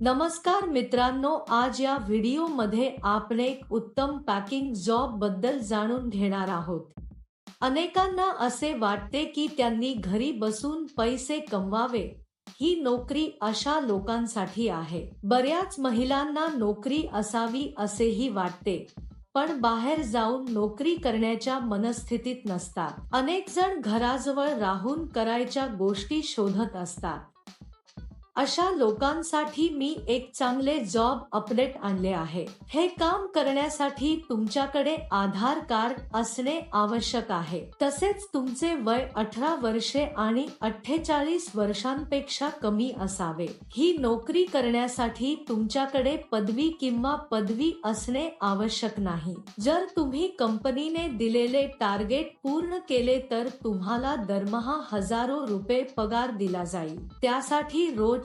नमस्कार मित्रांनो आज या व्हिडिओमध्ये आपण एक उत्तम पॅकिंग जॉबबद्दल जाणून घेणार आहोत. अनेकांना असे वाटते की त्यांनी घरी बसून पैसे कमवावे. ही नोकरी अशा लोकांसाठी आहे. बऱ्याच महिलांना नोकरी असावी असेही वाटते पण बाहेर जाऊन नोकरी करण्याच्या मनस्थितीत नसतात. अनेक जण घराजवळ राहून करायच्या गोष्टी शोधत असतात. अशा लोकांसाठी मी एक चांगले जॉब अपडेट आणले आहे. हे काम करण्यासाठी तुमच्याकडे आधार कार्ड असणे आवश्यक आहे. तसेच तुमचे वय अठरा वर्षे आणि अठ्ठेचाळीस वर्षांपेक्षा कमी असावे. ही नोकरी करण्यासाठी तुमच्याकडे पदवी किंवा पदवी असणे आवश्यक नाही. जर तुम्ही कंपनीने दिलेले टार्गेट पूर्ण केले तर तुम्हाला दरमहा हजारो रुपये पगार दिला जाईल. त्यासाठी रोज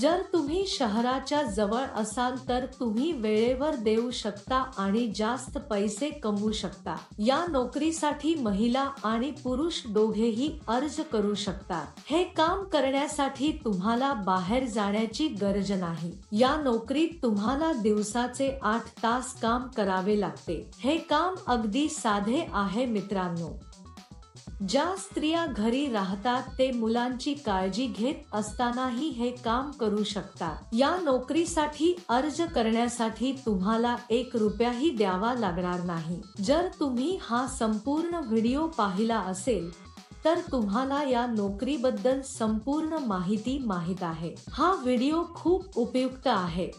जर तुम्ही शहराच्या जवळ असाल तर तुम्ही वेळेवर देऊ शकता आणि जास्त पैसे कमवू शकता. या नोकरीसाठी महिला आणि पुरुष दोघेही अर्ज करू शकतात. हे काम करण्यासाठी तुम्हाला बाहेर जाण्याची गरज नाही. या नोकरीत तुम्हाला दिवसाचे आठ तास काम करावे लागते. हे काम अगदी साधे आहे मित्रांनो. ज्या स्त्रिया घरी राहतात ते मुलांची काळजी घेत असतानाही हे काम करू शकतात. या नोकरीसाठी अर्ज करण्यासाठी तुम्हाला एक रुपयाही द्यावा लागणार नाही. जर तुम्ही हा संपूर्ण व्हिडिओ पाहिला असेल तर तुम्हाला या नोकरीबद्दल संपूर्ण माहिती माहीत आहे. हा व्हिडिओ खूप उपयुक्त आहे.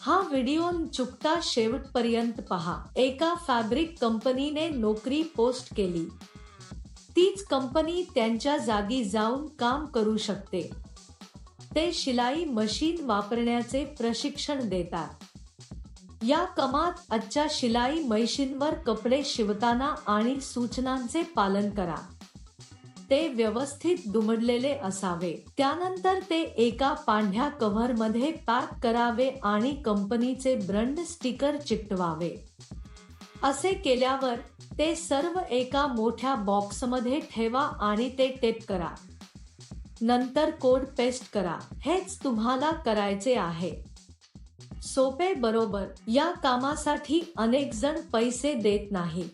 हा व्हिडिओ चुकता शेवटपर्यंत पहा. एका फॅब्रिक कंपनीने नोकरी पोस्ट केली. तीच कंपनी त्यांच्या जागी जाऊन काम करू शकते. ते शिलाई मशीन वापरण्याचे प्रशिक्षण देतात. या कमात आजच्या शिलाई मशीनवर कपडे शिवताना आणि सूचनांचे पालन करा. ते व्यवस्थित दुमडलेले असावे. त्यानंतर ते एका पांढऱ्या कव्हरमध्ये पॅक करावे आणि कंपनीचे ब्रंड स्टिकर चिकटवावे. असे केल्यावर ते सर्व एका मोठ्या बॉक्समध्ये ठेवा आणि ते टेप करा. नंतर कोड पेस्ट करा. हेच तुम्हाला करायचे आहे. सोपे बरोबर या कामासाठी अनेक जण पैसे देत नाही.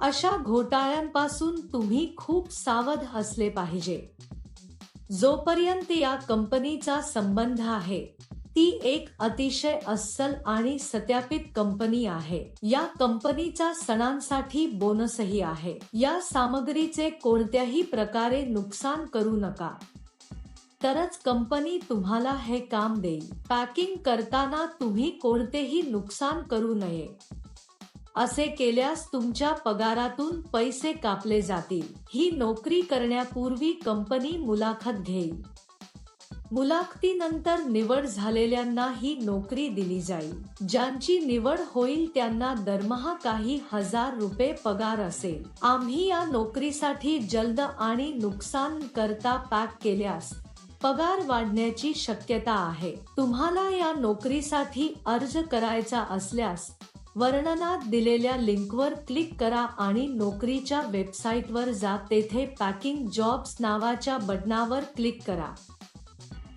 अशा घोटाळ्यांपासून तुम्ही खूप सावध असले पाहिजे. जोपर्यंत या कंपनीचा संबंध आहे ती एक अतिशय अस्सल आणि सत्यापित कंपनी आहे. या कंपनीचा सणांसाठी बोनसही आहे. या सामग्रीचे कोणत्याही प्रकारे नुकसान करू नका. तरच कंपनी तुम्हाला हे काम देईल. पॅकिंग करताना तुम्ही कोणतेही नुकसान करू नये. असे केल्यास तुमच्या पगारातून पैसे कापले जातील. ही नोकरी करण्यापूर्वी कंपनी मुलाखत घेईल. मुलाखतीनंतर निवड झालेल्यांना ही नोकरी दिली जाईल. ज्यांची निवड होईल त्यांना दरमहा काही हजार रुपये पगार असेल. आम्ही या नोकरीसाठी जलद आणि नुकसान करता पॅक केल्यास पगार वाढण्याची शक्यता आहे. तुम्हाला या नोकरीसाठी अर्ज करायचा असल्यास वर्णनात दिलेल्या लिंकवर क्लिक करा आणि नोकरीच्या वेबसाईटवर जा. तेथे पॅकिंग जॉब्स नावाच्या बटनावर क्लिक करा.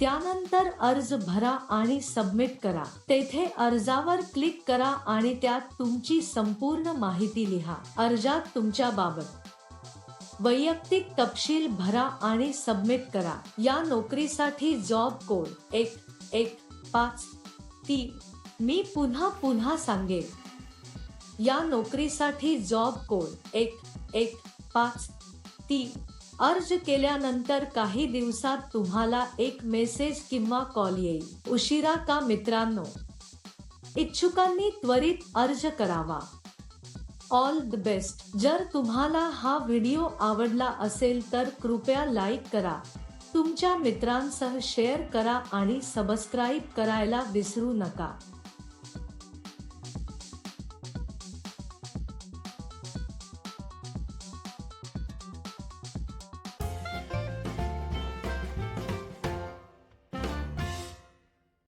त्यानंतर अर्ज भरा आणि सबमिट करा. तेथे अर्जावर क्लिक करा आणि त्यात तुमची संपूर्ण माहिती लिहा. अर्जात तुमच्या बाबत वैयक्तिक तपशील भरा आणि सबमिट करा. या नोकरीसाठी जॉब कोड एक एक पाच तीन. मी पुन्हा पुन्हा सांगेन. या नोकरीसाठी जॉब कोड एक एक पाच तीन. अर्ज केल्यानंतर काही दिवसात तुम्हाला एक मेसेज किंवा कॉल येईल. उशिरा का मित्रांनो? इच्छुकांनी त्वरित अर्ज करावा. All the best. जर तुम्हाला हा व्हिडिओ आवडला असेल तर कृपया लाईक करा. तुमच्या मित्रांसह शेअर करा आणि सबस्क्राईब करायला विसरू नका.